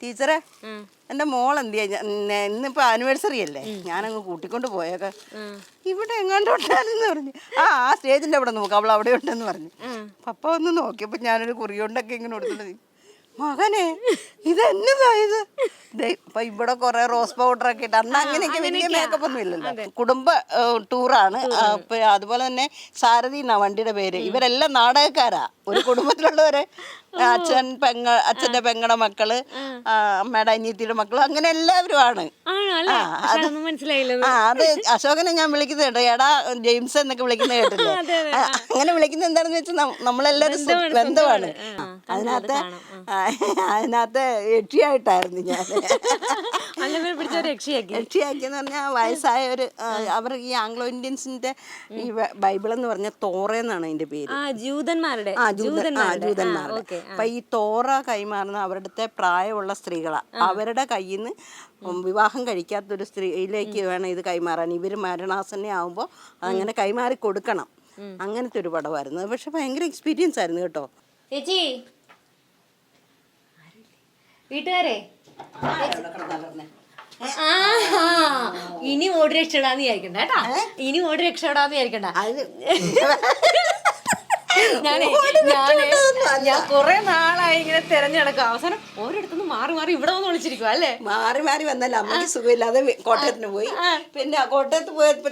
ടീച്ചറെ എന്റെ മോൾ എന്ത് ഇന്നിപ്പോ ആനിവേഴ്സറി അല്ലേ? ഞാനങ്ങ് കൂട്ടിക്കൊണ്ട് പോയേക്കാം. ഇവിടെ എങ്ങാണ്ടുണ്ടെന്ന് പറഞ്ഞു. ആ ആ സ്റ്റേജിന്റെ അവിടെ നോക്കാം അവൾ അവിടെ ഉണ്ടെന്ന് പറഞ്ഞു പപ്പ വന്ന് നോക്കിയപ്പോ ഞാനൊരു കുറി കൊണ്ടൊക്കെ ഇങ്ങനെ കൊടുത്തിട്ട് മകനെ ഇത്? എന്നതാ ഇത് ഇപ്പൊ ഇവിടെ കൊറേ റോസ് പൗഡർ ഒക്കെ ഇട്ട് അന്ന് അങ്ങനെയൊക്കെ വലിയ മേക്കപ്പ് ഒന്നും ഇല്ലല്ലോ. കുടുംബ ടൂറാണ്. അതുപോലെ തന്നെ സാരഥി എന്നാ വണ്ടിയുടെ പേര്. ഇവരെല്ലാം നാടകക്കാരാ. ഒരു കുടുംബത്തിലുള്ളവരെ അച്ഛൻ പെങ്ങ അച്ഛന്റെ പെങ്ങളുടെ മക്കൾ അമ്മയുടെ അനിയത്തിയുടെ മക്കൾ അങ്ങനെ എല്ലാവരും ആണ്? ആ, അത് അശോകനെ ഞാൻ വിളിക്കുന്നത് കേട്ടോ. എടാ ജെയിംസ് എന്നൊക്കെ വിളിക്കുന്നത് കേട്ടില്ലേ? അങ്ങനെ വിളിക്കുന്നത് എന്താണെന്ന് വെച്ചാൽ നമ്മളെല്ലാവരും ബന്ധമാണ് അതിനകത്ത് അതിനകത്ത് രക്ഷയായിട്ടായിരുന്നു ഞാൻ. അല്ലമ്മ പിടിച്ച ഒരു രക്ഷയാക്കി യക്ഷിയാക്കിയെന്ന് പറഞ്ഞാൽ വയസ്സായ ഒരു അവർ ഈ ആംഗ്ലോ ഇന്ത്യൻസിന്റെ ഈ ബൈബിൾ എന്ന് പറഞ്ഞ തോറ എന്നാണ് അതിന്റെ പേര്. ജൂതന്മാരുടെ ആ ജൂതന്മാരുടെ. അപ്പൊ ഈ തോറ കൈമാറുന്ന അവരുടെ പ്രായമുള്ള സ്ത്രീകളാ. അവരുടെ കയ്യിൽ നിന്ന് വിവാഹം കഴിക്കാത്തൊരു സ്ത്രീയിലേക്ക് വേണം ഇത് കൈമാറാൻ. ഇവർ മരണാസന്നെ ആവുമ്പോൾ അതങ്ങനെ കൈമാറി കൊടുക്കണം അങ്ങനത്തെ ഒരു പടമായിരുന്നു. പക്ഷെ ഭയങ്കര എക്സ്പീരിയൻസ് ആയിരുന്നു കേട്ടോ. ചേച്ചി വീട്ടുകാരെ? ആ ഇനി ഓടി രക്ഷപ്പെടാന്ന് വിചാരിക്കണ്ട കേട്ടാ. ഇനി ഓടി രക്ഷപ്പെടാന്ന് വിചാരിക്കണ്ട. അത് ഞാനേ ഞാനേ ഞാൻ കുറെ നാളായി ഇങ്ങനെ തെരഞ്ഞെടുക്കുക അവസാനം ഓരോരുത്തുനിന്ന് മാറി മാറി ഇവിടെ വന്ന് വിളിച്ചിരിക്കും അല്ലേ? മാറി മാറി വന്നല്ല അമ്മയ്ക്ക് സുഖമില്ലാതെ കോട്ടയത്തിന് പോയി. പിന്നെ കോട്ടയത്ത് പോയപ്പോ.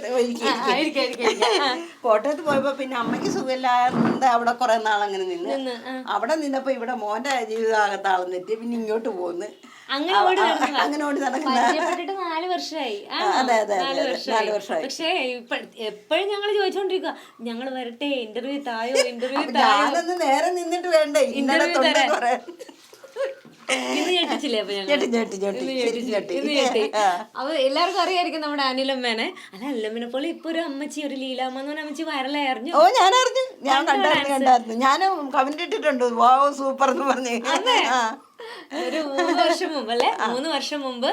കോട്ടയത്ത് പോയപ്പോ പിന്നെ അമ്മയ്ക്ക് സുഖമില്ലാതെ അവിടെ കുറെ നാളങ്ങനെ നിന്ന്. അവിടെ നിന്നപ്പോ ഇവിടെ മോന്റെ ജീവിതമാകത്ത് ആളം തെറ്റി പിന്നെ ഇങ്ങോട്ട് പോന്ന്. അങ്ങനെ ഓടി. അങ്ങനെ ഓടി നടക്കുന്ന നാല് വർഷമായി അതെ, അതെ, നാല്. വർഷമായി. പക്ഷേ എപ്പോഴും ഞങ്ങൾ ചോദിച്ചോണ്ടിരിക്കുക ഞങ്ങൾ വരട്ടെ ഇന്റർവ്യൂ തായോ ഇന്റർവ്യൂ തായോ? നേരെ നിന്നിട്ട് വേണ്ടേ? ഇന്റർവ്യൂ തരാൻ. അപ്പൊ എല്ലാവർക്കും അറിയായിരിക്കും നമ്മുടെ അനിലമ്മേനെ. അല്ല അല്ലമ്മനെ പോലെ ഇപ്പൊ ഒരു അമ്മച്ചി ഒരു ലീലാമ്മ എന്ന് പറഞ്ഞ അമ്മച്ചി വൈറലായിരുന്നു ഓ ഞാൻ അറിഞ്ഞു ഞാൻ കണ്ടായിരുന്നു കണ്ടായിരുന്നു. ഞാനും കമന്റ് ഇട്ടിട്ടുണ്ട്. സൂപ്പർ എന്ന് പറഞ്ഞു. ഒരു മൂന്ന് വർഷം മുമ്പ് അല്ലെ? മൂന്ന് വർഷം മുമ്പ്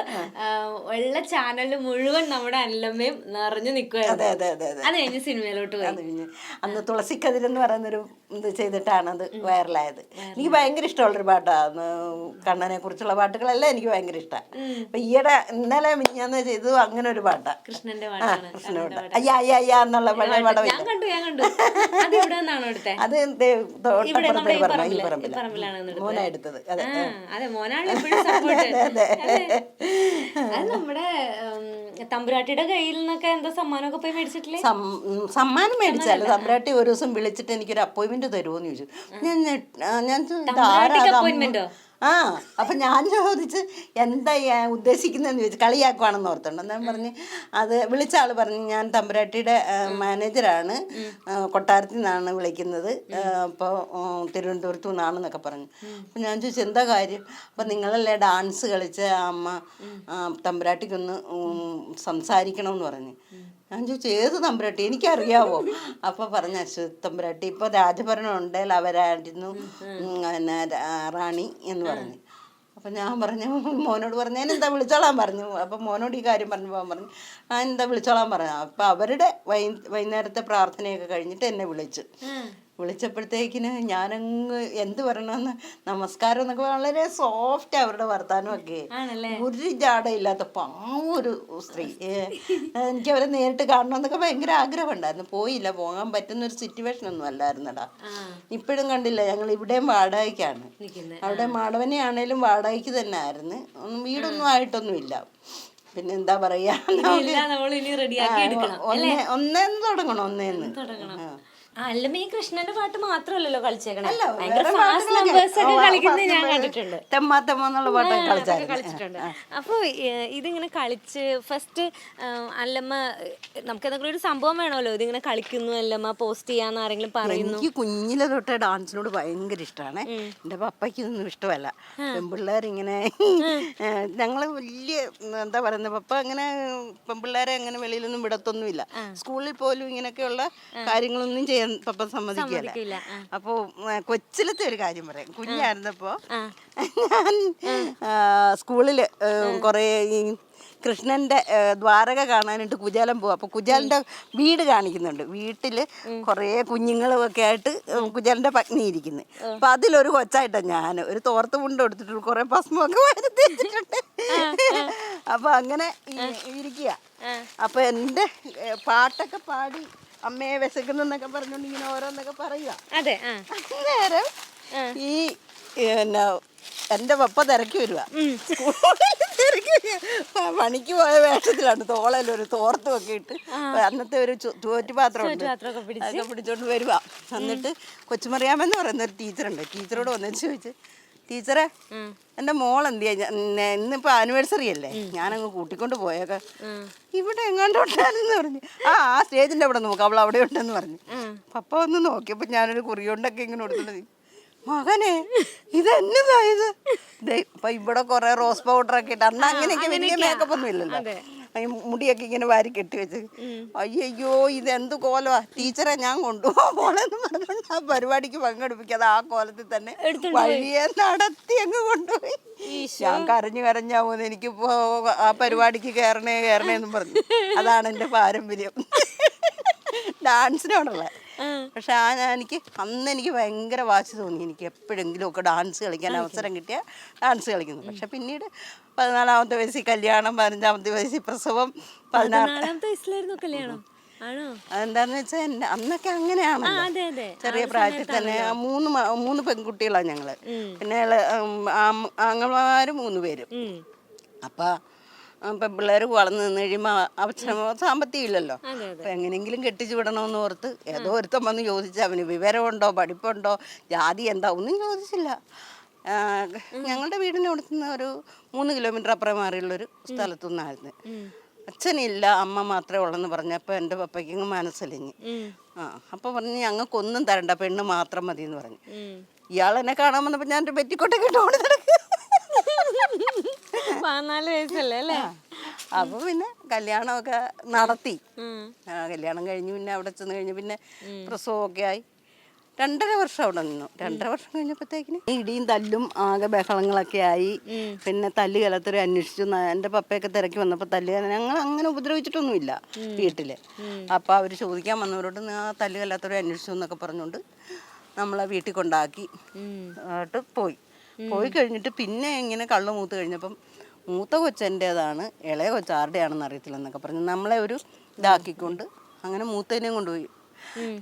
ഉള്ള ചാനലിൽ മുഴുവൻ നമ്മുടെ അനിലമ്മയും നിറഞ്ഞു നിൽക്കുമായിരുന്നു അതെ കഴിഞ്ഞ് സിനിമയിലോട്ട് പോയി. അന്ന് തുളസിക്കതിരെന്ന് പറയുന്നൊരു ഇത് ചെയ്തിട്ടാണ് അത് വൈറലായത്. എനിക്ക് ഭയങ്കര ഇഷ്ടമുള്ളൊരു പാട്ടാണ്. കണ്ണനെ കുറിച്ചുള്ള പാട്ടുകളെല്ലാം എനിക്ക് ഭയങ്കര ഇഷ്ടമാണ് അപ്പൊ ഈയിടെ ഇന്നലെ മിഞ്ഞാന്ന് ചെയ്തു അങ്ങനെ ഒരു പാട്ടാണ്. കൃഷ്ണന്റെ കൃഷ്ണനോട് അയ്യാ അയ്യ അയ്യ എന്നുള്ള പഴയ പടം അത് തൊട്ടപ്പുറത്തെ പറമ്പിലാണ് എടുത്തത്. അതെ അതെ മോനാണ് എപ്പോഴും സപ്പോർട്ട് അത് നമ്മുടെ തമ്പുരാട്ടിയുടെ കയ്യിൽ നിന്നൊക്കെ എന്താ സമ്മാനമൊക്കെ പോയി മേടിച്ചിട്ടില്ലേ? സമ്മാനം മേടിച്ചാൽ തമ്പുരാട്ടി ഒരു ദിവസം വിളിച്ചിട്ട് എനിക്കൊരു അപ്പോയിന്റ്മെന്റ് തരുമോന്ന് ചോദിച്ചു. ഞാൻ ഞാൻ ഞാൻ ആ അപ്പൊ ഞാൻ ചോദിച്ച് എന്താ ഉദ്ദേശിക്കുന്നതെന്ന് ചോദിച്ചു കളിയാക്കുവാണെന്ന് ഓർത്തുണ്ട്. ഞാൻ പറഞ്ഞ് അത് വിളിച്ച ആൾ പറഞ്ഞു ഞാൻ തമ്പുരാട്ടിയുടെ മാനേജറാണ്. കൊട്ടാരത്തിൽ നിന്നാണ് വിളിക്കുന്നത്. അപ്പോൾ തിരുവനന്തപുരത്തു നിന്നാണെന്നൊക്കെ പറഞ്ഞു. അപ്പം ഞാൻ ചോദിച്ചു എന്താ കാര്യം? അപ്പം നിങ്ങളല്ലേ ഡാൻസ് കളിച്ച അമ്മ തമ്പുരാട്ടിക്കൊന്ന് സംസാരിക്കണമെന്ന് പറഞ്ഞു. ഞാൻ ചോദിച്ചു ഏത് തമ്പുരാട്ടി? എനിക്കറിയാവോ? അപ്പൊ പറഞ്ഞു അശ്വത് തമ്പുരാട്ടി. ഇപ്പൊ രാജഭരണം ഉണ്ടെങ്കിൽ അവരായിരുന്നു പിന്നെ റാണി എന്ന് പറഞ്ഞു. അപ്പം ഞാൻ പറഞ്ഞു മോനോട് പറഞ്ഞു ഞാൻ എന്താ വിളിച്ചോളാൻ പറഞ്ഞു? അപ്പം മോനോട് ഈ കാര്യം പറഞ്ഞു പോകാൻ പറഞ്ഞു ഞാൻ എന്താ വിളിച്ചോളാൻ പറഞ്ഞു? അപ്പം അവരുടെ വൈ വൈകുന്നേരത്തെ പ്രാർത്ഥനയൊക്കെ കഴിഞ്ഞിട്ട് എന്നെ വിളിച്ചു. വിളിച്ചപ്പോഴത്തേക്കിന് ഞാനങ്ങ് എന്ത് പറയണമെന്ന് നമസ്കാരം എന്നൊക്കെ വളരെ സോഫ്റ്റ് അവരുടെ വർത്താനമൊക്കെ. ഒരു ജാടയില്ലാത്ത പാവം ഒരു സ്ത്രീ എനിക്ക് അവരെ നേരിട്ട് കാണണമെന്നൊക്കെ ഭയങ്കര ആഗ്രഹമുണ്ടായിരുന്നു. പോയില്ല പോകാൻ പറ്റുന്ന ഒരു സിറ്റുവേഷൻ ഒന്നും അല്ലായിരുന്നടാ. ഇപ്പോഴും കണ്ടില്ല ഞങ്ങൾ ഇവിടെയും വാടകയ്ക്കാണ്. അവിടെ മാടവനെ ആണേലും വാടകയ്ക്ക് തന്നെ ആയിരുന്നു ഒന്നും വീടൊന്നും ആയിട്ടൊന്നുമില്ല. പിന്നെ എന്താ പറയാ? ഒന്നേന്ന് തുടങ്ങണം ഒന്നേന്ന്. തുടങ്ങണം. അല്ലമ്മ ഈ കൃഷ്ണന്റെ പാട്ട് മാത്രമല്ലല്ലോ കളിച്ചേക്കണേ. കളിക്കുന്നത് ഞാൻ കണ്ടിട്ടുണ്ട്. തെമ്മാ തെമ്മ എന്നുള്ള പാട്ടൊക്കെ അതൊക്കെ കളിച്ചായിരുന്നു കളിച്ചിട്ടുണ്ട്. അപ്പൊ ഇതിങ്ങനെ കളിച്ച് ഫസ്റ്റ് അല്ലമ്മ നമുക്ക് എന്തെങ്കിലും ഒരു സംഭവം വേണമല്ലോ? ഇതിങ്ങനെ കളിക്കുന്നു അല്ലമ്മ പോസ്റ്റ് ചെയ്യാന്ന് ആരെങ്കിലും പറയുന്നു? എനിക്ക് കുഞ്ഞിലെ തൊട്ടേ ഡാൻസിനോട് ഭയങ്കര ഇഷ്ടമാണ് എന്റെ പപ്പയ്ക്ക് ഇതൊന്നും ഇഷ്ടമല്ല. പെൺപിള്ളേരിങ്ങനെ ഞങ്ങൾ വലിയ എന്താ പറയുന്നത് പപ്പ അങ്ങനെ പെൺപിള്ളേരെ അങ്ങനെ വെളിയിലൊന്നും വിടത്തൊന്നുമില്ല. സ്കൂളിൽ പോലും ഇങ്ങനെയൊക്കെയുള്ള കാര്യങ്ങളൊന്നും ചെയ്യാൻ പപ്പ സമ്മതിക്കില്ല. അപ്പോൾ കൊച്ചിലത്തെ ഒരു കാര്യം പറയാം. കുഞ്ഞായിരുന്നപ്പോൾ ആ. ഞാൻ സ്കൂളിൽ കുറേ ഈ കൃഷ്ണന്റെ ദ്വാരക കാണാനായിട്ട് കുജാലം പോകും അപ്പൊ കുജാലിന്റെ വീട് കാണിക്കുന്നുണ്ട്. വീട്ടിൽ കുറേ കുഞ്ഞുങ്ങളും ഒക്കെ ആയിട്ട് കുജാലിന്റെ പത്നി ഇരിക്കുന്നു. അപ്പൊ അതിലൊരു കൊച്ചായിട്ടാ ഞാൻ ഒരു തോർത്ത് മുണ്ട് എടുത്തിട്ട് കൊറേ ഭസ്മൊക്കെ വരുത്തി വെച്ചിട്ടുണ്ട് അപ്പൊ അങ്ങനെ ഇരിക്കുക അപ്പൊ എന്റെ പാട്ടൊക്കെ പാടി അമ്മയെ വിശക്കുന്നെന്നൊക്കെ പറഞ്ഞുകൊണ്ട് ഇങ്ങനെ ഓരോന്നൊക്കെ പറയുക. അതെ ആ. അന്നേരം ഈ പിന്നെ എന്റെ പപ്പ തിരക്കി വരുക. തിരക്കി. പണിക്ക് പോയ വേഷത്തിലാണ് തോളയിൽ ഒരു തോർത്തും ഒക്കെ ഇട്ട് അന്നത്തെ ഒരു ചോറ്റുപാത്രം അതൊക്കെ പിടിച്ചോണ്ട് വരുക. എന്നിട്ട് കൊച്ചുമറിയാമെന്ന് പറയുന്ന ഒരു ടീച്ചറുണ്ട്. ടീച്ചറോട് വന്നു ചോദിച്ചു ടീച്ചറെ എന്റെ മോൾ എന്ത് ഇന്നിപ്പോ ആനിവേഴ്സറി അല്ലേ? ഞാനങ്ങ് കൂട്ടിക്കൊണ്ട് പോയൊക്കെ. ഇവിടെ എങ്ങാണ്ട് ഉണ്ടായിരുന്നു പറഞ്ഞു. ആ ആ സ്റ്റേജിന്റെ അവിടെ നോക്കാം അവൾ അവിടെ ഉണ്ടെന്ന് പറഞ്ഞു. പപ്പ വന്ന് നോക്കിയപ്പോ ഞാനൊരു കുറി കൊണ്ടൊക്കെ ഇങ്ങനെ കൊടുത്തിട്ട് മകനെ ഇത്? എന്നതായത് അപ്പൊ ഇവിടെ കൊറേ റോസ് പൗഡർ ഒക്കെ ഇട്ട് അന്ന് അങ്ങനെയൊക്കെ വലിയ മേക്കപ്പ് ഒന്നും ഇല്ലല്ലോ. മുടിയൊക്കെ ഇങ്ങനെ വാരി കെട്ടി വെച്ച്. അയ്യോ ഇത് എന്ത് കോലമാ? ടീച്ചറെ ഞാൻ കൊണ്ടുപോകണമെന്ന് പറഞ്ഞുകൊണ്ട് ആ പരിപാടിക്ക് പങ്കെടുപ്പിക്കാതെ ആ കോലത്തിൽ തന്നെ വഴിയെ നടത്തി അങ്ങ് കൊണ്ടുപോയി. ഞാൻ കരഞ്ഞു കരഞ്ഞാ പോകുന്നത് എനിക്കിപ്പോ ആ പരിപാടിക്ക് കയറണേ കയറണേന്നും പറഞ്ഞു. അതാണ് എന്റെ പാരമ്പര്യം. ഡാൻസിനോടുള്ള പക്ഷെ ആ എനിക്ക് അന്ന് എനിക്ക് ഭയങ്കര വാശി തോന്നി. എനിക്ക് എപ്പോഴെങ്കിലും ഒക്കെ ഡാൻസ് കളിക്കാൻ അവസരം കിട്ടിയ ഡാൻസ് കളിക്കുന്നു. പക്ഷെ പിന്നീട് പതിനാലാമത്തെ വയസ്സിൽ കല്യാണം പതിനഞ്ചാമത്തെ വയസ്സിൽ പ്രസവം പതിനാറാമത്തെ വയസ്സിലായിരുന്നു കല്യാണം. അതെന്താന്ന് വെച്ചാൽ എന്റെ അന്നൊക്കെ അങ്ങനെയാണ് ചെറിയ പ്രായത്തിൽ തന്നെ മൂന്ന് മൂന്ന് പെൺകുട്ടികളാണ് ഞങ്ങൾ. പിന്നെ ആങ്ങളമാര് മൂന്ന് പേരും. അപ്പൊ ഇപ്പം പിള്ളേർ വളർന്നു നിന്ന് കഴിയുമ്പോൾ അച്ഛനമ്മ സാമ്പത്തികം ഇല്ലല്ലോ അപ്പം എങ്ങനെയെങ്കിലും കെട്ടിച്ചു വിടണമെന്ന് ഓർത്ത് ഏതോ ഒരുത്തം വന്ന് ചോദിച്ചു അവന് വിവരമുണ്ടോ പഠിപ്പുണ്ടോ ജാതി എന്താ ഒന്നും ചോദിച്ചില്ല. ഞങ്ങളുടെ വീടിന്റെ അടുത്ത് നിന്ന് ഒരു മൂന്ന് കിലോമീറ്റർ അപ്പുറം മാറിയുള്ളൊരു സ്ഥലത്തു നിന്നായിരുന്നു അച്ഛനില്ല അമ്മ മാത്രമേ ഉള്ളെന്ന് പറഞ്ഞപ്പോൾ എന്റെ പപ്പയ്ക്ക് മനസ്സലിഞ്ഞ്. ആ അപ്പോൾ പറഞ്ഞ് ഞങ്ങൾക്കൊന്നും തരണ്ട പെണ്ണ് മാത്രം മതി എന്ന് പറഞ്ഞു. ഇയാൾ എന്നെ കാണാൻ വന്നപ്പോൾ ഞാൻ എന്റെ പെറ്റിക്കോട്ടൊക്കെ ഇട്ട് നടക്കുക. പതിനാല് വയസ്സല്ലേ അല്ലേ? അപ്പൊ പിന്നെ കല്യാണമൊക്കെ നടത്തി. കല്യാണം കഴിഞ്ഞു പിന്നെ അവിടെ ചെന്ന് കഴിഞ്ഞു പിന്നെ പ്രസവമൊക്കെ ആയി. രണ്ടര വർഷം അവിടെ നിന്നു. രണ്ടര വർഷം കഴിഞ്ഞപ്പോഴത്തേക്കിന് ഇടിയും തല്ലും ആകെ ബഹളങ്ങളൊക്കെ ആയി. പിന്നെ തല്ല് കലത്തൊരു അന്വേഷിച്ചു. എന്റെ പപ്പയൊക്കെ തിരക്കി വന്നപ്പോൾ തല്ല് ഞങ്ങൾ അങ്ങനെ ഉപദ്രവിച്ചിട്ടൊന്നുമില്ല വീട്ടിൽ. അപ്പോൾ അവർ ചോദിക്കാൻ വന്നവരോട് ആ തല്ല് കലാത്തൊരു അന്വേഷിച്ചു എന്നൊക്കെ പറഞ്ഞുകൊണ്ട് നമ്മളെ വീട്ടിൽ കൊണ്ടാക്കി പോയി. പോയി കഴിഞ്ഞിട്ട് പിന്നെ ഇങ്ങനെ കള്ള് മൂത്ത് കഴിഞ്ഞപ്പം മൂത്ത കൊച്ചെന്റേതാണ് ഇളയ കൊച്ച് ആരുടെയാണെന്ന് അറിയത്തില്ല എന്നൊക്കെ പറഞ്ഞു നമ്മളെ ഒരു ഇതാക്കിക്കൊണ്ട് അങ്ങനെ മൂത്തതിനെയും കൊണ്ടുപോയി.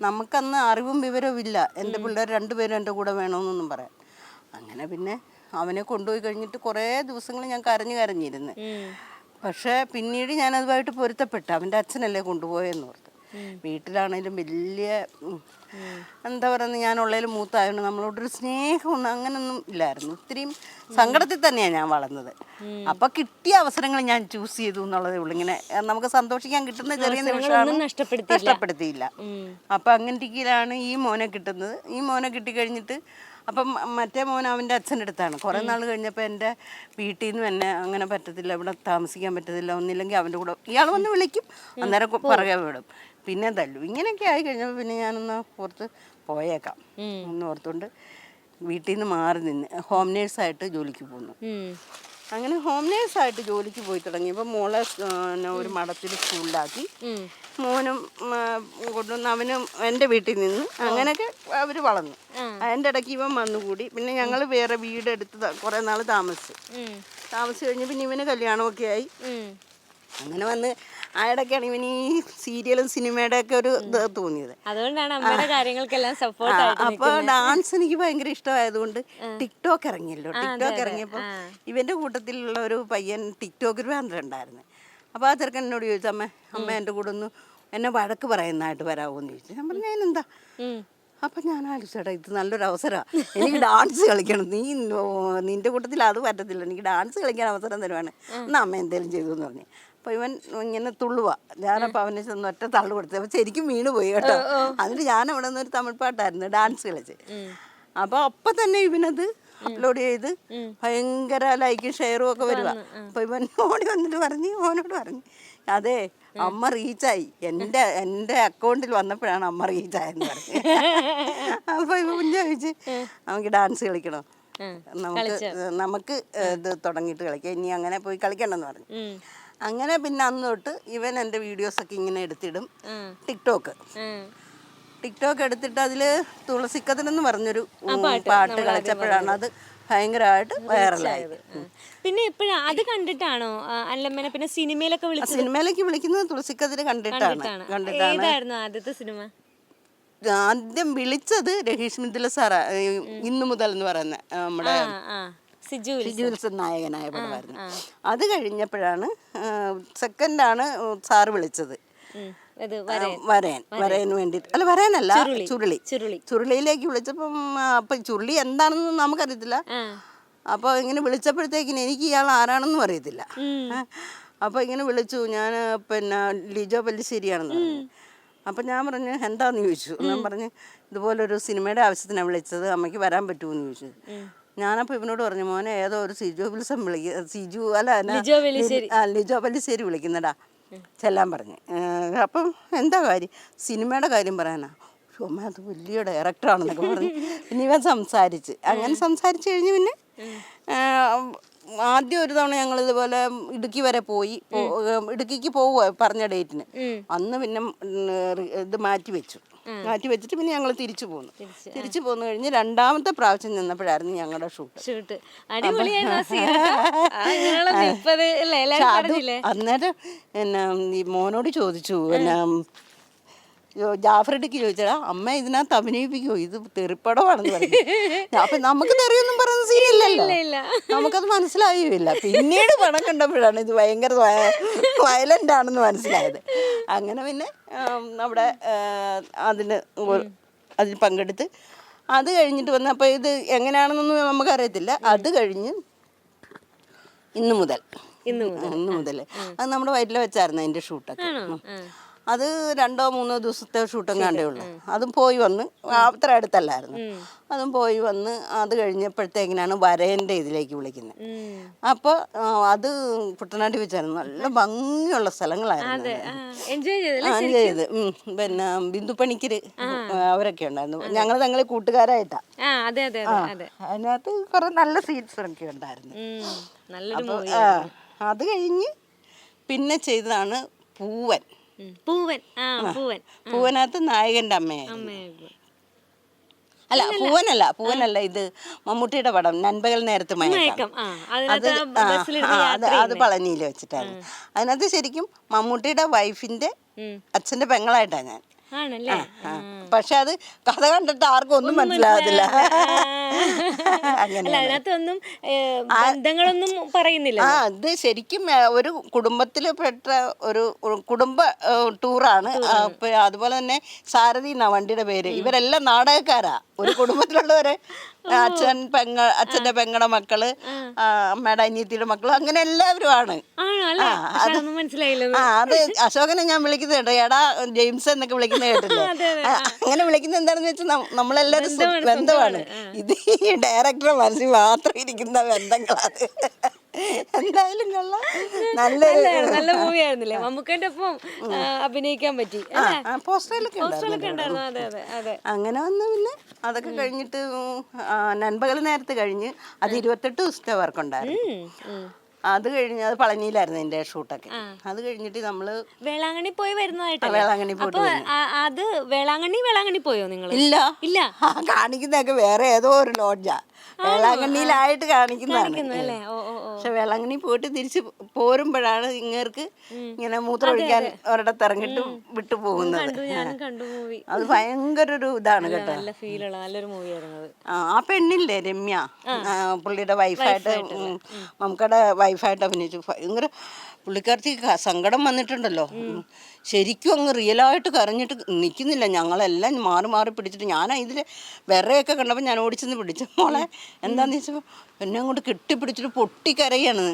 നമുക്കന്ന് അറിവും വിവരവും ഇല്ല. എന്റെ പിള്ളേർ രണ്ടുപേരും എന്റെ കൂടെ വേണമെന്നൊന്നും പറയാൻ. അങ്ങനെ പിന്നെ അവനെ കൊണ്ടുപോയി കഴിഞ്ഞിട്ട് കുറേ ദിവസങ്ങൾ ഞാൻ കരഞ്ഞു കരഞ്ഞിരുന്നു. പക്ഷേ പിന്നീട് ഞാൻ അതുമായിട്ട് പൊരുത്തപ്പെട്ടു അവന്റെ അച്ഛനല്ലേ കൊണ്ടുപോയെന്ന് ഓർത്ത് വീട്ടിലാണേലും വലിയ എന്താ പറയുന്നത് ഞാനുള്ളതിൽ മൂത്തായതുകൊണ്ട് നമ്മളോടൊരു സ്നേഹമൊന്നും അങ്ങനൊന്നും ഇല്ലായിരുന്നു. ഒത്തിരിയും സങ്കടത്തിൽ തന്നെയാണ് ഞാൻ വളർന്നത്. അപ്പൊ കിട്ടിയ അവസരങ്ങൾ ഞാൻ ചൂസ് ചെയ്തു എന്നുള്ളതേ ഉള്ളൂ. ഇങ്ങനെ നമുക്ക് സന്തോഷിക്കാൻ കിട്ടുന്ന ചെറിയ നിമിഷമാണ് നഷ്ടപ്പെടുത്തിയില്ല. അപ്പൊ അപ്പൊ രീതിയിലാണ് ഈ മോനെ കിട്ടുന്നത്. ഈ മോനെ കിട്ടിക്കഴിഞ്ഞിട്ട് അപ്പം മറ്റേ മോൻ അവന്റെ അച്ഛന്റെ അടുത്താണ്. കുറേ നാൾ കഴിഞ്ഞപ്പോൾ എന്റെ വീട്ടിൽ നിന്നും എന്നെ അങ്ങനെ പറ്റത്തില്ല. ഇവിടെ താമസിക്കാൻ പറ്റത്തില്ല. ഒന്നില്ലെങ്കിൽ അവന്റെ കൂടെ ഇയാൾ വന്ന് വിളിക്കും. അന്നേരം പറയാൻ പുറകെ വിടും. പിന്നെ തല്ലു. ഇങ്ങനെയൊക്കെ ആയി കഴിഞ്ഞപ്പോൾ പിന്നെ ഞാനൊന്ന് പുറത്ത് പോയേക്കാം. ഒന്ന് ഓർത്തുകൊണ്ട് വീട്ടിൽ നിന്ന് മാറി നിന്ന്. ഹോം നേഴ്സായിട്ട് ജോലിക്ക് പോകുന്നു അങ്ങനെ ഹോം നേഴ്സായിട്ട് ജോലിക്ക് പോയി തുടങ്ങിയപ്പോൾ മോളെ ഒരു മഠത്തിൽ സ്കൂളിലാക്കി. മോനും കൊണ്ടുവന്ന് അവനും എന്റെ വീട്ടിൽ നിന്ന് അങ്ങനെയൊക്കെ അവർ വളർന്നു. അതിന്റെ ഇടയ്ക്ക് ഇവൻ വന്നുകൂടി. പിന്നെ ഞങ്ങൾ വേറെ വീടെടുത്ത് കുറേ നാൾ താമസിച്ചു. താമസിച്ച് കഴിഞ്ഞ് പിന്നെ ഇവന് കല്യാണമൊക്കെ ആയി. അങ്ങനെ വന്ന് ആ ഇടയ്ക്കാണ് ഇവന് ഈ സീരിയലും സിനിമയുടെ ഒക്കെ ഒരു ഇത് തോന്നിയത്. അതുകൊണ്ടാണ് അമ്മയുടെ കാര്യങ്ങൾക്കെല്ലാം സപ്പോർട്ട് അപ്പൊ ഡാൻസ് എനിക്ക് ഭയങ്കര ഇഷ്ടമായതുകൊണ്ട് ടിക്ടോക്ക് ഇറങ്ങിയല്ലോ. ടിക്ടോക്ക് ഇറങ്ങിയപ്പോൾ ഇവന്റെ കൂട്ടത്തിലുള്ള ഒരു പയ്യൻ ടിക്ടോക്ക് ഉണ്ടായിരുന്നു. അപ്പോൾ ആ ചെറുക്കൻ എന്നോട് ചോദിച്ചു അമ്മ അമ്മ എന്റെ കൂടെ ഒന്ന് എന്നെ വഴക്ക് പറയുന്നതായിട്ട് വരാമോ എന്ന് ചോദിച്ചു. ഞാൻ പറഞ്ഞു ഞാനെന്താ അപ്പൊ ഞാൻ ആലോചിച്ചേട്ടാ ഇത് നല്ലൊരു അവസരമാണ് എനിക്ക് ഡാൻസ് കളിക്കണം. നീ നിന്റെ കൂട്ടത്തിൽ അത് പറ്റത്തില്ല. എനിക്ക് ഡാൻസ് കളിക്കാൻ അവസരം തരുവാണ്. എന്നാ അമ്മ എന്തെങ്കിലും ചെയ്തു എന്ന് പറഞ്ഞു. അപ്പോൾ ഇവൻ ഇങ്ങനെ തുള്ളുക ഞാനപ്പോൾ അവനെ ചെന്ന് ഒറ്റ തള്ളു കൊടുത്തു. അപ്പോൾ ശരിക്കും വീണ് പോയി കേട്ടോ. എന്നിട്ട് ഞാൻ അവിടെ നിന്ന് ഒരു തമിഴ് പാട്ടായിരുന്നു ഡാൻസ് കളിച്ച്. അപ്പോൾ അപ്പം തന്നെ ഇവനത് അപ്ലോഡ് ചെയ്ത് ഭയങ്കര ലൈക്കും ഷെയറും ഒക്കെ വരുക അപ്പോൾ ഇവൻ ഓടി വന്നിട്ട് പറഞ്ഞ് ഓനോട് പറഞ്ഞു. അതെ അമ്മ റീച്ചായി. എന്റെ എന്റെ അക്കൗണ്ടിൽ വന്നപ്പോഴാണ് അമ്മ റീച്ചായെന്ന് പറഞ്ഞത് അപ്പോൾ ഇവ കുഞ്ഞു ചോദിച്ച് നമുക്ക് ഡാൻസ് കളിക്കണോ? നമുക്ക് നമുക്ക് ഇത് തുടങ്ങിയിട്ട് കളിക്കാം. ഇനി അങ്ങനെ പോയി കളിക്കണമെന്ന് പറഞ്ഞു. അങ്ങനെ പിന്നെ അന്ന് തൊട്ട് ഇവൻ എന്റെ വീഡിയോസൊക്കെ ഇങ്ങനെ എടുത്തിടും. ടിക്ടോക്ക്. ടിക്ടോക്ക് എടുത്തിട്ട് അതിൽ തുളസിക്കതിനെന്ന് പറഞ്ഞൊരു പാട്ട് കളിച്ചപ്പോഴാണ് അത് ഭയങ്കരമായിട്ട് വൈറലായത് പിന്നെ എപ്പോഴാ അത് കണ്ടിട്ടാണോ അല്ലമ്മനെ പിന്നെ സിനിമയിലൊക്കെ വിളിച്ചത്? സിനിമയിലേക്ക് വിളിക്കുന്നത് തുളസിക്കതിര് കണ്ടിട്ടാണ്. കണ്ടിട്ടാണ്. ആദ്യത്തെ സിനിമ? ആദ്യം വിളിച്ചത് രഹീഷ് മിഥില സാറാ ഇന്നു മുതൽ എന്ന് പറയുന്ന നമ്മുടെ ഷിജുൽസൺ നായകനായ പടമായിരുന്നു. അത് കഴിഞ്ഞപ്പോഴാണ് സെക്കൻഡാണ് സാറ് വിളിച്ചത്. വരയൻ വരയന് വേണ്ടി അല്ല വരയനല്ല ചുരുളി. ചുരുളി. ചുരുളിയിലേക്ക് വിളിച്ചപ്പം അപ്പൊ ചുരുളി എന്താണെന്ന് നമുക്കറിയത്തില്ല. അപ്പൊ ഇങ്ങനെ വിളിച്ചപ്പോഴത്തേക്കിന് എനിക്ക് ഇയാൾ ആരാണെന്നും അറിയത്തില്ല. അപ്പൊ ഇങ്ങനെ വിളിച്ചു ഞാൻ പിന്നെ ലിജോ പല്ലിശ്ശേരിയാണെന്ന് പറഞ്ഞു. അപ്പം ഞാൻ പറഞ്ഞു എന്താന്ന് ചോദിച്ചു? ഞാൻ പറഞ്ഞു ഇതുപോലൊരു സിനിമയുടെ ആവശ്യത്തിനാണ് വിളിച്ചത് അമ്മയ്ക്ക് വരാൻ പറ്റുമെന്ന് ചോദിച്ചു. ഞാനപ്പോൾ ഇവനോട് പറഞ്ഞു മോനെ ഏതോ ഒരു സിജോ വിൽസം വിളിക്ക സിജു അല്ല ലിജോ പെല്ലിശ്ശേരി. വിളിക്കുന്നടാ ചെല്ലാൻ പറഞ്ഞു. അപ്പം എന്താ കാര്യം? സിനിമയുടെ കാര്യം പറയാനാ? "ഉയ്യോ, അമ്മ അത് വലിയ ഡയറക്ടറാണെന്നൊക്കെ പറഞ്ഞു പിന്നെ ഇവൻ സംസാരിച്ച്. അങ്ങനെ സംസാരിച്ച് കഴിഞ്ഞ് പിന്നെ ആദ്യം ഒരു തവണ ഞങ്ങൾ ഇതുപോലെ ഇടുക്കി വരെ പോയി ഇടുക്കിക്ക് പോവുക പറഞ്ഞ ഡേറ്റിന് അന്ന് പിന്നെ ഇത് മാറ്റി വെച്ചു. മാറ്റി വെച്ചിട്ട് പിന്നെ ഞങ്ങൾ തിരിച്ചു പോന്നു. തിരിച്ചു പോന്നു കഴിഞ്ഞ് രണ്ടാമത്തെ പ്രാവശ്യം നിന്നപ്പോഴായിരുന്നു ഞങ്ങളുടെ ഷൂട്ട്. ഷൂട്ട്. അന്നേരം എന്നാ ഈ മോനോട് ചോദിച്ചു എന്നാ ജോ- ജാഫറടിക്ക് ചോദിച്ചാ അമ്മ ഇതിനകത്ത് അഭിനയിപ്പിക്കുമോ ഇത് തെറിപ്പടമാണെന്ന് പറഞ്ഞു. അപ്പൊ നമുക്ക് തെറിയൊന്നും പറയുന്ന സീനില്ലല്ലോ. നമുക്കത് മനസ്സിലായില്ല. പിന്നീട് പണം കണ്ടപ്പോഴാണ് ഇത് ഭയങ്കര വയലന്റ് ആണെന്ന് മനസ്സിലായത്. അങ്ങനെ പിന്നെ നമ്മുടെ അവിടെ അതിന് അതിൽ പങ്കെടുത്ത്. അത് കഴിഞ്ഞിട്ട് വന്നപ്പോൾ ഇത് എങ്ങനെയാണെന്നൊന്നും നമുക്കറിയത്തില്ല. അത് കഴിഞ്ഞ് ഇന്ന് മുതൽ. ഇന്ന് മുതൽ. അത് നമ്മുടെ വയറ്റിൽ വെച്ചായിരുന്നു അതിന്റെ ഷൂട്ടൊക്കെ. അത് രണ്ടോ മൂന്നോ ദിവസത്തെ ഷൂട്ടും കണ്ടേ ഉള്ളൂ. അതും പോയി വന്ന് അത്ര അടുത്തല്ലായിരുന്നു. അതും പോയി വന്ന് അത് കഴിഞ്ഞപ്പോഴത്തേക്കിനാണ് വരേന്റെ ഇതിലേക്ക് വിളിക്കുന്നത്. അപ്പോൾ അത് കുട്ടനാട്ടിൽ വെച്ചായിരുന്നു. നല്ല ഭംഗിയുള്ള സ്ഥലങ്ങളായിരുന്നു എൻജോയ് ചെയ്ത്. പിന്നെ ബിന്ദു പണിക്കര് അവരൊക്കെ ഉണ്ടായിരുന്നു. ഞങ്ങൾ തങ്ങളെ കൂട്ടുകാരായിട്ടാ. ആ അതെ അതെ അതെ അതെ. അതിനകത്ത് കുറെ നല്ല സീൻസ് ഒക്കെ ഉണ്ടായിരുന്നു. അത് കഴിഞ്ഞ് പിന്നെ ചെയ്തതാണ് പൂവൻ. പൂവൻ. പൂവൻ. പൂവനകത്ത് നായകന്റെ അമ്മയായിരുന്നു. അമ്മയായിരുന്നു. അല്ല പൂവനല്ല. പൂവനല്ല ഇത് മമ്മൂട്ടിയുടെ പടം നൻപകൽ നേരത്തെ മയക്കം. അത് അത് അത് പളനിയിൽ വെച്ചിട്ടായിരുന്നു. അതിനകത്ത് ശരിക്കും മമ്മൂട്ടിയുടെ വൈഫിന്റെ അച്ഛന്റെ പെങ്ങളായിട്ടാണ് ഞാൻ. പക്ഷെ അത് കഥ കണ്ടിട്ട് ആർക്കും ഒന്നും മനസ്സിലാകത്തില്ല. അല്ല അതിനകത്തൊന്നും ബന്ധങ്ങളൊന്നും പറയുന്നില്ല ആ ഇത് ശരിക്കും ഒരു കുടുംബത്തിൽ പെട്ട ഒരു കുടുംബ ടൂറാണ്. അതുപോലെ തന്നെ സാരഥി എന്നാ വണ്ടിയുടെ പേര്. ഇവരെല്ലാം നാടകക്കാരാ. ഒരു കുടുംബത്തിലുള്ളവര് അച്ഛൻ പെങ്ങ അച്ഛന്റെ പെങ്ങളുടെ മക്കൾ അമ്മയുടെ അനിയത്തിയുടെ മക്കൾ അങ്ങനെ എല്ലാവരും ആണ്? ആ അത് അശോകനെ ഞാൻ വിളിക്കുന്നത് കേട്ടോ. എടാ ജെയിംസ് എന്നൊക്കെ വിളിക്കുന്നത് കേട്ടില്ലേ? അങ്ങനെ വിളിക്കുന്നത് എന്താണെന്ന് വെച്ചാൽ നമ്മളെല്ലാവരും ബന്ധമാണ് ഇത് ഈ ഡയറക്ടറെ മനസ്സിൽ മാത്രം ഇരിക്കുന്ന ബന്ധങ്ങളാണ്. എന്തായാലും കൊള്ളാം. നല്ല നല്ല മൂവി ആയിരുന്നില്ലേ? മമ്മൂക്കന്റെ ഒപ്പം അഭിനയിക്കാൻ പറ്റി. പോസ്റ്ററിലൊക്കെ അങ്ങനെ വന്നു പിന്നെ അതൊക്കെ കഴിഞ്ഞിട്ട് ആ, നേരത്തെ കഴിഞ്ഞ് അത് ഇരുപത്തെട്ട് ദിവസത്തെ വർക്കുണ്ടായിരുന്നു. അത് കഴിഞ്ഞ് അത് പളനിയിലായിരുന്നു എന്റെ ഷൂട്ടൊക്കെ. അത് കഴിഞ്ഞിട്ട് നമ്മൾ വേളാങ്കണ്ണി പോയി വരുന്നതായിട്ടല്ലേ? വേളാങ്കണ്ണി പോയിട്ട് അപ്പൊ ആ- അത് വേളാങ്കണ്ണി വേളാങ്കണ്ണി പോയോ നിങ്ങൾ ഇല്ല. ഇല്ല. ആ, കാണിക്കുന്നതൊക്കെ വേറെ ഏതോ ഒരു ലോഡ്ജാ വേളാങ്കണ്ണിയിലായിട്ട് കാണിക്കുന്നതാണ്. അല്ലേ ഓ ഓ ഓ. പക്ഷെ വേളാങ്കണ്ണി പോയിട്ട് തിരിച്ച് പോരുമ്പോഴാണ് ഇങ്ങേർക്ക് ഇങ്ങനെ മൂത്രം ഒഴിക്കാൻ ഒരിടത്ത് ഇറങ്ങിട്ട് വിട്ടു പോകുന്നത്. കണ്ടു ഞാനും കണ്ടു മൂവി. അത് ഭയങ്കര ഒരു ഇതാണ് കേട്ടോ. നല്ല ഫീലുള്ള നല്ലൊരു മൂവി ആയിരുന്നു അത്. ആ ആ പെണ്ണില്ലേ രമ്യ? ആ, പുള്ളിയുടെ വൈഫായിട്ട് നമുക്കടെ വൈഫായിട്ട് അഭിനയിച്ചു. ഭയങ്കര പുള്ളിക്കാരത്തിക്ക് സങ്കടം വന്നിട്ടുണ്ടല്ലോ. ശരിക്കും അങ്ങ് റിയലായിട്ട് കരഞ്ഞിട്ട് നിൽക്കുന്നില്ല ഞങ്ങളെല്ലാം മാറി മാറി പിടിച്ചിട്ട് ഞാൻ ഇതിൽ വിറയൊക്കെ കണ്ടപ്പോൾ ഞാൻ ഓടിച്ചെന്ന് പിടിച്ചു. മോളെ എന്താണെന്ന് വെച്ചപ്പോൾ എന്നെ അങ്ങോട്ട് കെട്ടിപ്പിടിച്ചിട്ട് പൊട്ടിക്കരയാണ്.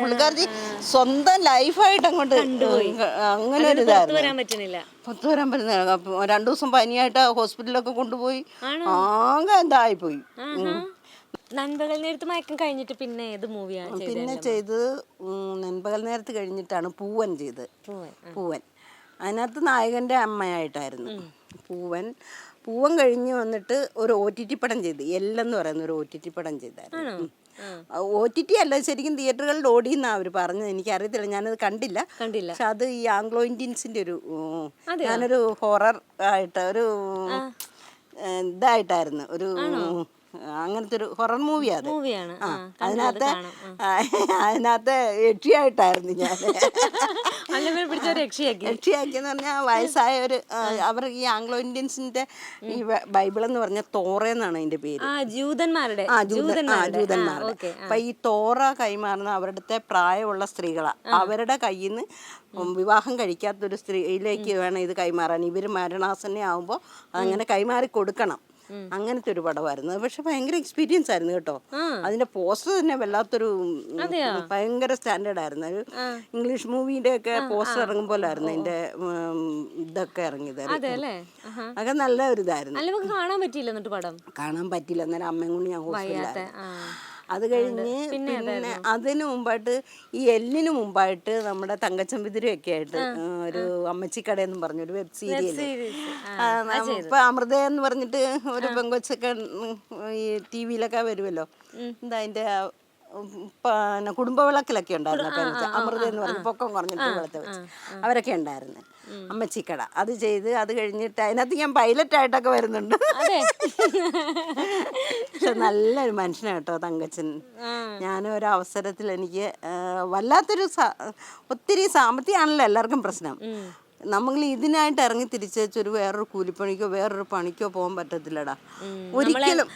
പുള്ളിക്കാരത്തി സ്വന്തം ലൈഫായിട്ട് അങ്ങോട്ട് അങ്ങനെ ഒരു പുറത്തു ഇതായിരുന്നു. വരാൻ പറ്റുന്നില്ല. പത്ത് വരാൻ പറ്റുന്ന അപ്പം രണ്ടു ദിവസം പനിയായിട്ട് ഹോസ്പിറ്റലിലൊക്കെ കൊണ്ടുപോയി ആകെ ഇതായിപ്പോയി. നൻപകൽ നേരത്ത് മയക്കം കഴിഞ്ഞിട്ട് പിന്നെ ഏത് മൂവിയാണ് പിന്നെ ചെയ്തത് ഉം, നൻപകൽ നേരത്ത് കഴിഞ്ഞിട്ടാണ് പൂവൻ ചെയ്ത്. പൂവൻ അതിനകത്ത് നായകന്റെ അമ്മയായിട്ടായിരുന്നു. പൂവൻ പൂവൻ കഴിഞ്ഞ് വന്നിട്ട് ഒരു ഒ ടി ടി പടം ചെയ്ത്. എല്ലെന്ന് പറയുന്ന ഒരു ഒ ടി ടി പടം ചെയ്തായിരുന്നു. ഒ ടി ടി അല്ല ശരിക്കും തിയേറ്ററുകളിൽ ഓടിയെന്നാ അവർ പറഞ്ഞത്. എനിക്കറിയത്തില്ല ഞാനത് കണ്ടില്ല. കണ്ടില്ല. പക്ഷെ അത് ഈ ആംഗ്ലോ ഇന്ത്യൻസിന്റെ ഒരു ഞാനൊരു ഹൊറർ ആയിട്ട് ഒരു ഇതായിട്ടായിരുന്നു. ഒരു അങ്ങനത്തെ ഒരു ഹൊറർ മൂവിയാ അത്. മൂവിയാണ് ആ, അതിനകത്ത് അതിനകത്ത് രക്ഷയായിട്ടായിരുന്നു ഞാൻ. രക്ഷയാക്കി എന്ന് പറഞ്ഞാൽ വയസ്സായ ഒരു അവർ ഈ ആംഗ്ലോ ഇന്ത്യൻസിന്റെ ഈ ബൈബിൾ എന്ന് പറഞ്ഞ തോറ എന്നാണ് അതിന്റെ പേര്. ജൂതന്മാരുടെ ആ ജൂതന്മാരുടെ. അപ്പൊ ഈ തോറ കൈമാറുന്ന അവരുടെ പ്രായമുള്ള സ്ത്രീകളാ. അവരുടെ കയ്യിൽ നിന്ന് വിവാഹം കഴിക്കാത്തൊരു സ്ത്രീയിലേക്ക് വേണം ഇത് കൈമാറാൻ. ഇവർ മരണാസന്നെ ആവുമ്പോൾ അങ്ങനെ കൈമാറി കൊടുക്കണം. അങ്ങനത്തെ ഒരു പടമായിരുന്നു. പക്ഷെ ഭയങ്കര എക്സ്പീരിയൻസ് ആയിരുന്നു കേട്ടോ. അതിന്റെ പോസ്റ്റർ തന്നെ വല്ലാത്തൊരു ഭയങ്കര സ്റ്റാൻഡേർഡ് ആയിരുന്നു. ഒരു ഇംഗ്ലീഷ് മൂവിന്റെ ഒക്കെ പോസ്റ്റർ ഇറങ്ങുമ്പോലായിരുന്നു അതിന്റെ ഉം, ഇതൊക്കെ ഇറങ്ങിയത്. അതൊക്കെ നല്ല ഒരു ഇതായിരുന്നു കാണാൻ പറ്റിയില്ല പടം? കാണാൻ പറ്റില്ല അന്നേരം അമ്മയും കൊണ്ട് ഞാൻ ഹോസ്പിറ്റലായിരുന്നു അത് കഴിഞ്ഞ് പിന്നെ അതിന് മുമ്പായിട്ട് ഈ എല്ലിന് മുമ്പായിട്ട് നമ്മുടെ തങ്കച്ചമ്പിതിരിയൊക്കെ ആയിട്ട് ഒരു ഒരു അമ്മച്ചിക്കടയെന്നും പറഞ്ഞു ഒരു വെബ് സീരിയൽ ഇപ്പൊ അമൃത എന്ന് പറഞ്ഞിട്ട് ഒരു പെങ്കൊച്ചൊക്കെ ഈ ടി വിയിലൊക്കെ വരുമല്ലോ എന്താ അതിന്റെ പിന്നെ കുടുംബവിളക്കിലൊക്കെ ഉണ്ടായിരുന്നു അമൃത എന്ന് പറഞ്ഞ് പൊക്കം കുറഞ്ഞിട്ട് വെള്ളത്തെ വെച്ച്. അവരൊക്കെ ഉണ്ടായിരുന്നു. അമ്മച്ചിക്കട. അത് ചെയ്ത് അത് കഴിഞ്ഞിട്ട് അതിനകത്ത് ഞാൻ പൈലറ്റ് ആയിട്ടൊക്കെ വരുന്നുണ്ട്. പക്ഷെ നല്ലൊരു മനുഷ്യനാണ് കേട്ടോ തങ്കച്ചൻ. ഞാൻ ഒരു അവസരത്തിൽ എനിക്ക് വല്ലാത്തൊരു ഒത്തിരി സാമ്പത്തികമാണല്ലോ എല്ലാവർക്കും പ്രശ്നം. നമ്മൾ ഇതിനായിട്ട് ഇറങ്ങി തിരിച്ചു ഒരു വേറൊരു കൂലിപ്പണിക്കോ വേറൊരു പണിക്കോ പോകാൻ പറ്റത്തില്ലടാ. ഒരിക്കലും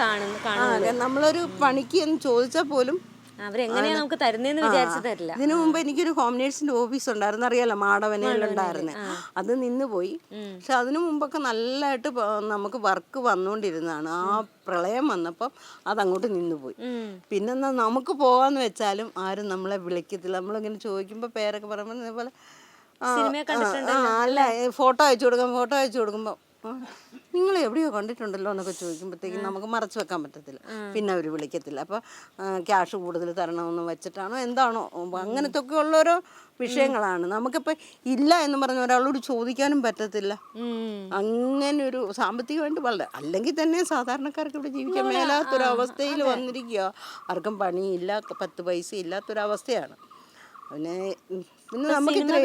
കാണുന്നു നമ്മളൊരു പണിക്ക് എന്ന് ചോദിച്ചാൽ പോലും അവരെങ്ങനെയാ നമുക്ക് തരുന്നേന്ന് വിചാരിച്ചു തരില്ല. ഇതിനു മുമ്പ് എനിക്കൊരു ഹോം നേഴ്സിന്റെ ഓഫീസ് ഉണ്ടായിരുന്നു. അറിയാലോ മാടവനയിലുണ്ടായിരുന്നു അത് നിന്ന് പോയി. പക്ഷെ അതിനു മുമ്പൊക്കെ നല്ലതായിട്ട് നമുക്ക് വർക്ക് വന്നുകൊണ്ടിരുന്നതാണ്. ആ പ്രളയം വന്നപ്പം അതങ്ങോട്ട് നിന്നുപോയി ഉം. പിന്നെ എന്നാ നമുക്ക് പോവാന്ന് വെച്ചാലും ആരും നമ്മളെ വിളിക്കത്തില്ല. നമ്മളിങ്ങനെ ചോദിക്കുമ്പോൾ പേരൊക്കെ പറയുമ്പോൾ ഇതേപോലെ അല്ല? ഫോട്ടോ അയച്ചു കൊടുക്കാം ഫോട്ടോ അയച്ചു കൊടുക്കുമ്പോൾ നിങ്ങൾ എവിടെയോ കണ്ടിട്ടുണ്ടല്ലോ എന്നൊക്കെ ചോദിക്കുമ്പോഴത്തേക്കും നമുക്ക് മറച്ചു വെക്കാൻ പറ്റത്തില്ല. പിന്നെ അവർ വിളിക്കത്തില്ല. അപ്പോൾ ക്യാഷ് കൂടുതൽ തരണമെന്ന് വെച്ചിട്ടാണോ എന്താണോ അങ്ങനത്തെ ഒക്കെ ഉള്ളോരോ വിഷയങ്ങളാണ്. നമുക്കിപ്പോൾ ഇല്ല എന്ന് പറഞ്ഞ ഒരാളോട് ചോദിക്കാനും പറ്റത്തില്ല. അങ്ങനെ ഒരു സാമ്പത്തികമായിട്ട് വളരെ അല്ലെങ്കിൽ തന്നെ സാധാരണക്കാർക്ക് ഇവിടെ ജീവിക്കാൻ മേലാത്തൊരവസ്ഥയിൽ വന്നിരിക്കുക ആർക്കും പണിയില്ല പത്ത് പൈസ ഇല്ലാത്തൊരവസ്ഥയാണ് പിന്നെ നമുക്ക് ഇത്ര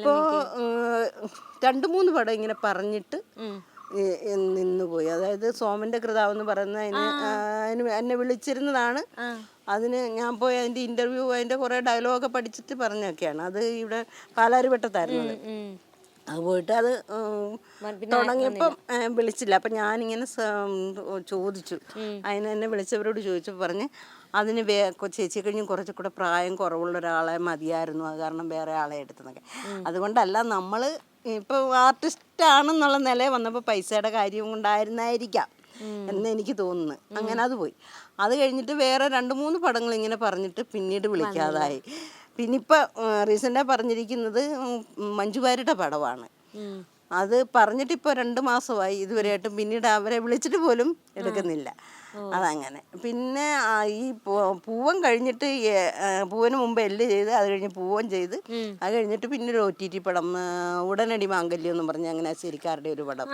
ഇപ്പോ രണ്ടു മൂന്ന് പടം ഇങ്ങനെ പറഞ്ഞിട്ട് നിന്നുപോയി അതായത് സോമന്റെ കൃതാവ് എന്ന് പറയുന്ന അതിന് എന്നെ വിളിച്ചിരുന്നതാണ്. അതിന് ഞാൻ പോയി അതിന്റെ ഇന്റർവ്യൂ അതിന്റെ കുറെ ഡയലോഗൊക്കെ പഠിച്ചിട്ട് പറഞ്ഞൊക്കെയാണ്. അത് ഇവിടെ പാലാരിവട്ടത്തായിരുന്നു അത് അത് പോയിട്ട് അത് തുടങ്ങിയപ്പം വിളിച്ചില്ല. അപ്പം ഞാനിങ്ങനെ ചോദിച്ചു. അതിന് എന്നെ വിളിച്ചവരോട് ചോദിച്ചപ്പോൾ പറഞ്ഞ് അതിന് വേ ചേച്ചി കഴിഞ്ഞ് കുറച്ചും കൂടെ പ്രായം കുറവുള്ള ഒരാളെ മതിയായിരുന്നു. അത് കാരണം വേറെ ആളെ എടുത്തതൊക്കെ അതുകൊണ്ടല്ല നമ്മൾ ഇപ്പോൾ ആർട്ടിസ്റ്റ് ആണെന്നുള്ള നിലയിൽ വന്നപ്പോൾ പൈസയുടെ കാര്യം കൊണ്ടായിരുന്നായിരിക്കാം എന്ന് എനിക്ക് തോന്നുന്നു. അങ്ങനെ അത് പോയി. അത് കഴിഞ്ഞിട്ട് വേറെ രണ്ട് മൂന്ന് പടങ്ങൾ ഇങ്ങനെ പറഞ്ഞിട്ട് പിന്നീട് വിളിക്കാതായി. പിന്നെ ഇപ്പം റീസെന്റായി പറഞ്ഞിരിക്കുന്നത് മഞ്ജുവാരിയുടെ പടമാണ് അത് പറഞ്ഞിട്ട് ഇപ്പോൾ രണ്ട് മാസമായി ഇതുവരെയായിട്ടും പിന്നീട് അവരെ വിളിച്ചിട്ട് പോലും എടുക്കുന്നില്ല. അതങ്ങനെ. പിന്നെ ഈ പൂവൻ കഴിഞ്ഞിട്ട് പൂവന് മുമ്പ് എല്ല് ചെയ്ത് അത് കഴിഞ്ഞ് പൂവൻ ചെയ്ത് അത് കഴിഞ്ഞിട്ട് പിന്നെ ഒരു ഒ ടി ടി പടം ഉടനടി മാംഗല്യം എന്ന് പറഞ്ഞ അങ്ങനെ ശരിക്കാരുടെ ഒരു പടം.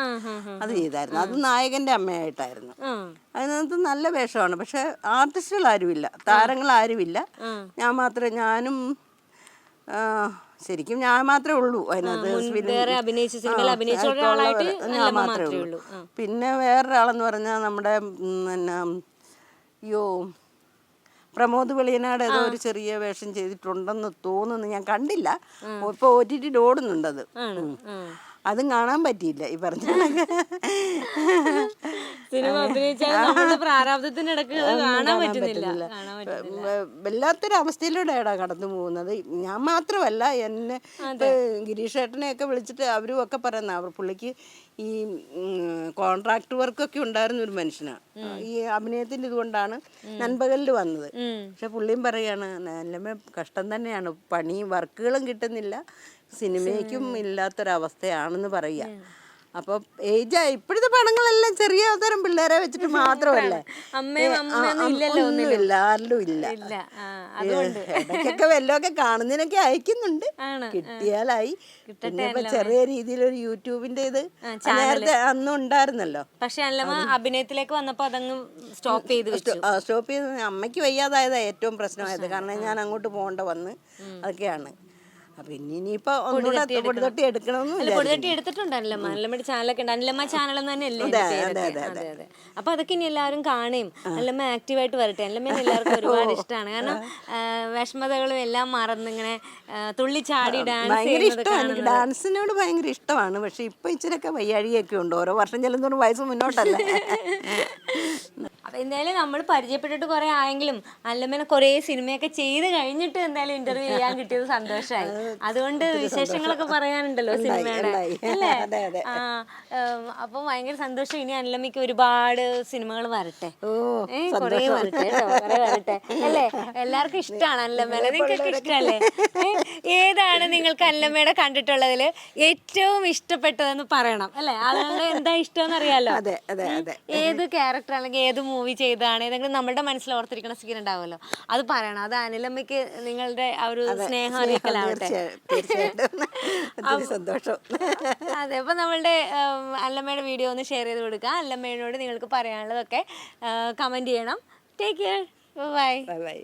അത് ചെയ്തായിരുന്നു. അത് നായകന്റെ അമ്മയായിട്ടായിരുന്നു. അതിനകത്ത് നല്ല വേഷമാണ്. പക്ഷെ ആർട്ടിസ്റ്റുകൾ ആരുമില്ല താരങ്ങൾ ആരുമില്ല ഞാൻ മാത്രമേ ഞാനും ശരിക്കും ഞാൻ മാത്രമേ ഉള്ളൂ. അതിനകത്ത് ഞാൻ മാത്രമേ ഉള്ളൂ. പിന്നെ വേറൊരാളെന്ന് പറഞ്ഞാൽ നമ്മുടെ പിന്നെ അയ്യോ പ്രമോദ് വെളിയനാട് ഏതോ ഒരു ചെറിയ വേഷം ചെയ്തിട്ടുണ്ടെന്ന് തോന്നുന്നു. ഞാൻ കണ്ടില്ല. ഇപ്പൊ ഒ ടി ഓടുന്നുണ്ടത്. അതും കാണാൻ പറ്റിയില്ല ഈ പറഞ്ഞ. സിനിമ വല്ലാത്തൊരു അവസ്ഥയിലൂടെയാണ് കടന്നു പോകുന്നത്. ഞാൻ മാത്രമല്ല എന്നെ ഗിരീഷ് ഗിരീഷ് ഏട്ടനെയൊക്കെ വിളിച്ചിട്ട് അവരും ഒക്കെ പറയുന്ന അവർ പുള്ളിക്ക് ഈ കോൺട്രാക്ട് വർക്കൊക്കെ ഉണ്ടായിരുന്ന ഒരു മനുഷ്യനാണ് ഈ അഭിനയത്തിന്റെ ഇതുകൊണ്ടാണ് നൻപകലിൽ വന്നത്. പക്ഷെ പുള്ളിയും പറയാണ് നല്ല കഷ്ടം തന്നെയാണ്. പണി വർക്കുകളും കിട്ടുന്നില്ല. സിനിമയ്ക്കും ഇല്ലാത്തൊരവസ്ഥയാണെന്ന് പറയുക. അപ്പൊ ഏജ് ഇപ്പോഴത്തെ പണങ്ങളെല്ലാം ചെറിയ തരം പിള്ളേരെ വെച്ചിട്ട് മാത്രമല്ലേ? ഒന്നുമില്ല ആരിലും ഇല്ല. ഇടയ്ക്കൊക്കെ വല്ലതൊക്കെ കാണുന്നതിനൊക്കെ അയക്കുന്നുണ്ട്. കിട്ടിയാലായി. ചെറിയ രീതിയിൽ ഒരു യൂട്യൂബിന്റെ ഇത് നേരത്തെ അന്നും ഉണ്ടായിരുന്നല്ലോ. പക്ഷെ അഭിനയത്തിലേക്ക് വന്നപ്പോ അതങ്ങ് സ്റ്റോപ്പ് ചെയ്ത് സ്റ്റോപ്പ് ചെയ്ത് അമ്മയ്ക്ക് വയ്യാതായതാ ഏറ്റവും പ്രശ്നമായത്. കാരണം ഞാൻ അങ്ങോട്ട് പോകേണ്ട വന്ന് അതൊക്കെയാണ്. ഇനി ഇനിയിപ്പോ ഒന്നുകൂടെ എടുക്കണമെന്ന് അല്ല പൊടിതട്ടി എടുത്തിട്ടുണ്ട് അനിലമ്മ ചാനലൊക്കെ ഉണ്ട്. അനിലമ്മ ചാനൽ? അതെ അതെ അപ്പൊ അതൊക്കെ ഇനി എല്ലാവരും കാണുകയും അല്ലമ്മ ആക്റ്റീവായിട്ട് വരട്ടെ. അല്ലമ്മ എല്ലാവർക്കും ഒരുപാട് ഇഷ്ടമാണ്. കാരണം വിഷമതകളും എല്ലാം മറന്ന് ഇങ്ങനെ തുള്ളി തുള്ളിച്ചാടി ഡാൻസ് ഇഷ്ടമാണ്. ഡാൻസിനോട് ഭയങ്കര ഇഷ്ടമാണ്. പക്ഷെ ഇപ്പൊ ഇച്ചിരൊക്കെ വയ്യാഴിയൊക്കെ ഉണ്ട്. ഓരോ വർഷം ചെല്ലുന്നോറും വയസ്സ് മുന്നോട്ടല്ല? അപ്പൊ എന്തായാലും നമ്മൾ പരിചയപ്പെട്ടിട്ട് കുറെ ആയെങ്കിലും അല്ലമ്മനെ കുറെ സിനിമയൊക്കെ ചെയ്ത് കഴിഞ്ഞിട്ട് എന്തായാലും ഇന്റർവ്യൂ ചെയ്യാൻ കിട്ടിയത് സന്തോഷമായി അതുകൊണ്ട് വിശേഷങ്ങളൊക്കെ പറയാനുണ്ടല്ലോ സിനിമയുടെ. അല്ലേ? അപ്പൊ ഭയങ്കര സന്തോഷം. ഇനി അല്ലമ്മയ്ക്ക് ഒരുപാട് സിനിമകൾ വരട്ടെ. ഏ, വരട്ടെ കുറേ വരട്ടെ. അല്ലേ? എല്ലാവർക്കും ഇഷ്ടമാണ് അല്ലമ്മേനെ നിങ്ങൾക്ക് ഇഷ്ടമല്ലേ ഏതാണ് നിങ്ങൾക്ക് അല്ലമ്മയുടെ കണ്ടിട്ടുള്ളതിൽ ഏറ്റവും ഇഷ്ടപ്പെട്ടതെന്ന് പറയണം അല്ലെ? ആളുകളുടെ എന്താ ഇഷ്ടമെന്ന് അറിയാലോ ഏത് ക്യാരക്ടർ അല്ലെങ്കിൽ ഏത് മൂവി ചെയ്താണ് ഏതെങ്കിലും നമ്മുടെ മനസ്സിൽ ഓർത്തിരിക്കുന്ന സീൻ ഉണ്ടാവുമല്ലോ. അത് പറയണം. അത് അനിലമ്മയ്ക്ക് നിങ്ങളുടെ ആ ഒരു സ്നേഹം അറിയിക്കലാവട്ടെ തീർച്ചയായിട്ടും. ഒത്തിരി സന്തോഷം. അതെ അപ്പൊ നമ്മളുടെ അല്ലമ്മയുടെ വീഡിയോ ഒന്ന് ഷെയർ ചെയ്ത് കൊടുക്കുക അല്ലമ്മയോട് നിങ്ങൾക്ക് പറയാനുള്ളതൊക്കെ കമന്റ് ചെയ്യണം. Take care. Bye bye.